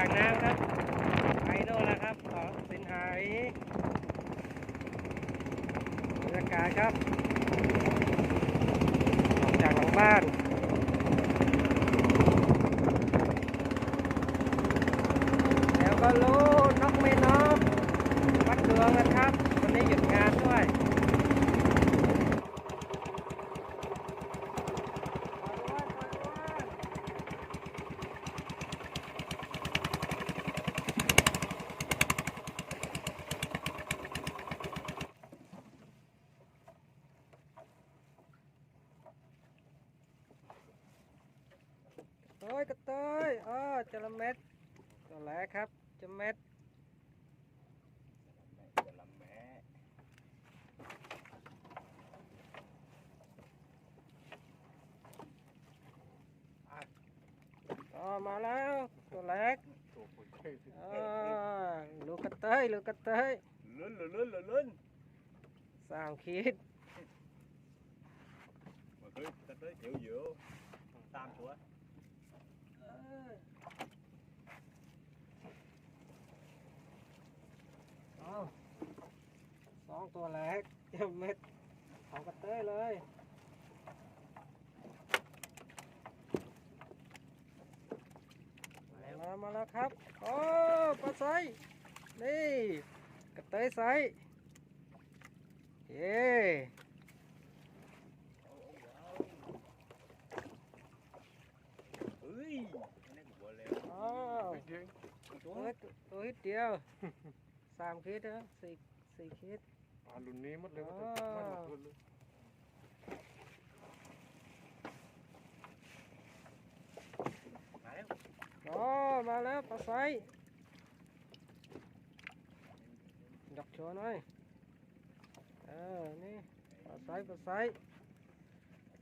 ากน้ำครับไปโน่นะครับของสินหายบรรยากาศครับออกจากหลังบ้านแล้วก็รู้นกไม่นกวัดดวงกันครับ วันนี้หยุดงานด้วย โอ้ย กระเตยอ๋อจระเม็ดตัวแรกครับจระเม็ดจะลำแม่อ๋อมาแล้วตัวแรกตัวคนเท่สิอ๋อลูกกระเตยลูกกระเตยลุ้นลุ้นลุ้นลุ้นลุ้นสามขีดมาเฮ้ยตัดเลยเดี๋ยวเดี๋ยวตามตัว เอาสองตัวแรกเจระเม็ดของกระเตยเลยมาแล้วมาแล้วครับ โอ้ปลาไซนี่กระเตยไซเย้เฮ้ยาวตัวเล็กตัวนิดเดียวสามขีดนะสี่สี่ขีดปลารุ่นนี้หมดเลยว่าอ๋อแต่มันหมดคนเลยมาแล้วอ๋อมาแล้วปลาไซดอกโชว์หน่อยเออนี่ปลาไซปลาไซ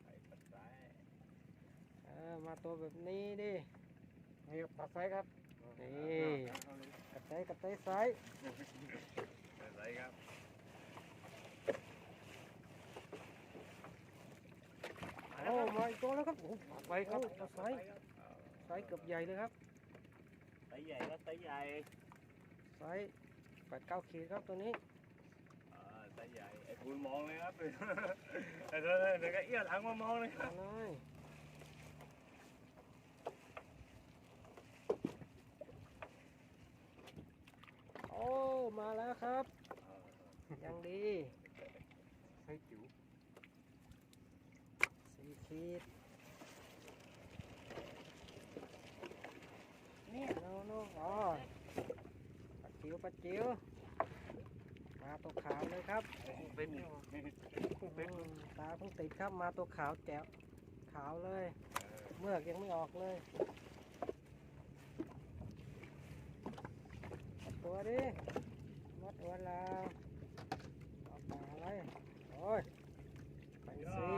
ไอ้ปัดซ้ายเออมาตัวแบบนี้ดิ นี่ปลาไซส์ครับ นี่กระเตยกระเตยไซปัดซ้ายครับโอ้มาอีกตัวแล้วครับโอ้ปลาไซครับปลาไซไซเกือบใหญ่เลยครับไตใหญ่ครับไตใหญ่ไซแปดเก้าขีดครับตัวนี้อ่าไตใหญ่ไอ้คุณมองเลยครับไอ้เธอเดี๋ยวก็เอี้ยหลังมามองเลยครับ มาเลยโอ้มาแล้ว ครับ ยังดีไซส์จิ๋วสี่ขีดนี่โน่โน่อ๋อปัดจิ๋วปัดจิ๋วมาตัวขาวเลยครับเป็นอืมตาเพิ่งติดครับมาตัวขาวแจ๋วขาวเลย เมือกยังไม่ออกเลยเอาตัวดิ มดเวลาออกมาอะไรโอ้ยไปสิ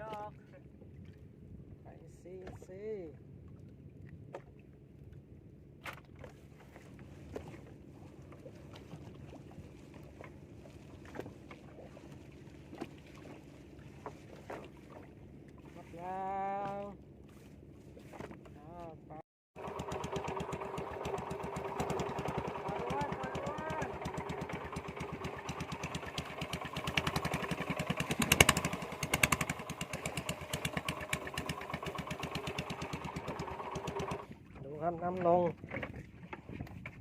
ดอก ไปสิสิหมดแล้วอ้าวไป ดูครับน้ำลง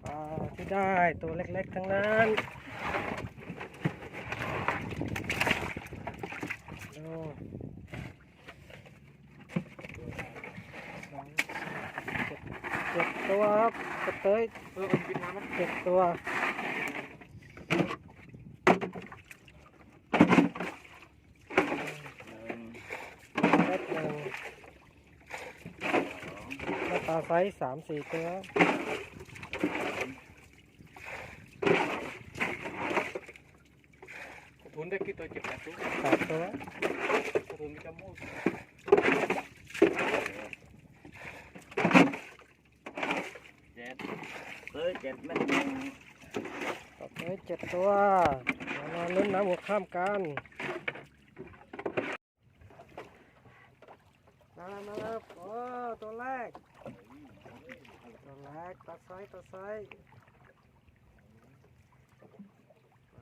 ปลาที่ได้ตัวเล็กๆทั้งนั้นดูสองเจ็ดเจ็ดตัวครับกระเตยเออมันกินน้ำมันเจ็ดตัวเล็กหนึ่งหน้าตาไซส์สามสี่ตัวทุนได้กี่ตัวเจ็บแปดตัวแปดตัวทุนมีจมูกเจ็ดเฮ้ยเจ็ดเม็ดหนึ่งต่อไปเจ็ดตัวมานอนลุ้นน้ำหัวข้ามกันมาแล้วมาแล้วโอ้ตัวแรก กตัดไซส์ตัดไซส์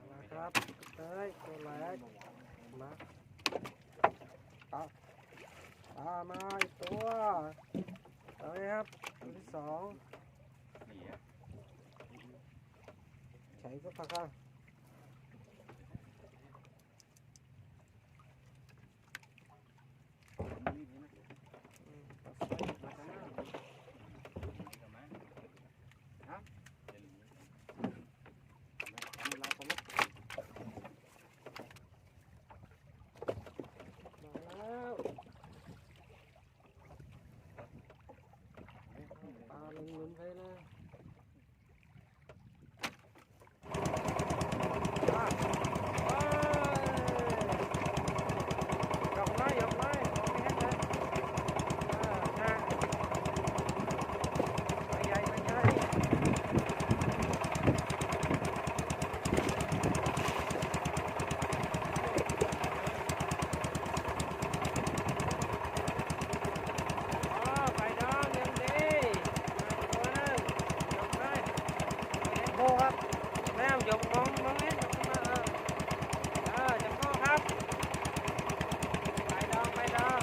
มาครับเต้ยตัวแรกมาเอาเอามาอีกตัวเต้ยครับตัวที่สองใช้สักพักอะอืมตัดไซส์มาข้างหน้า เวลาผมมาแล้วปลาหมุนๆไปเลยอะเอ้ยยกไม้ยกไม้มองไม่เห็นเลยอ่าฮะไม่ใหญ่ไม่ใหญ่ อ๋อไปดองยังดีมาตัวหนึงยกได้เห็น โบครับแม่ยกมองมองเห็นยกขึ้นมาเออเออจังโบครับไปดองไปดอง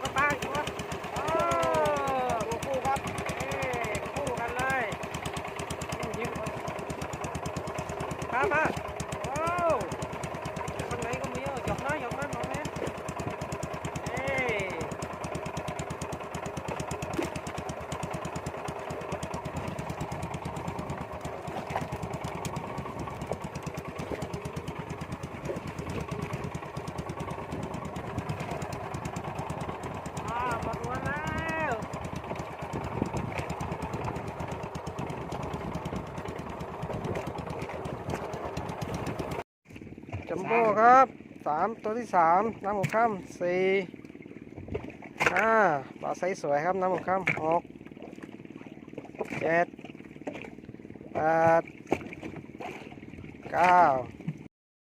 ก็ไปตัวโอ้คู่ครับเอ้คู่กันเลยยิ้มครับมาโอ้ ข้างในก็มีอะหยอกน้อยหยอกน้อยมองไหมเอ้ยอ่าหมดวันแล้วจัม โบครับสามตัวที่สามน้ำหมูข้ามสี่ห้าปลาไซส์สวยครับน้ำหมูข้ามหกเจ็ดแปดเก้า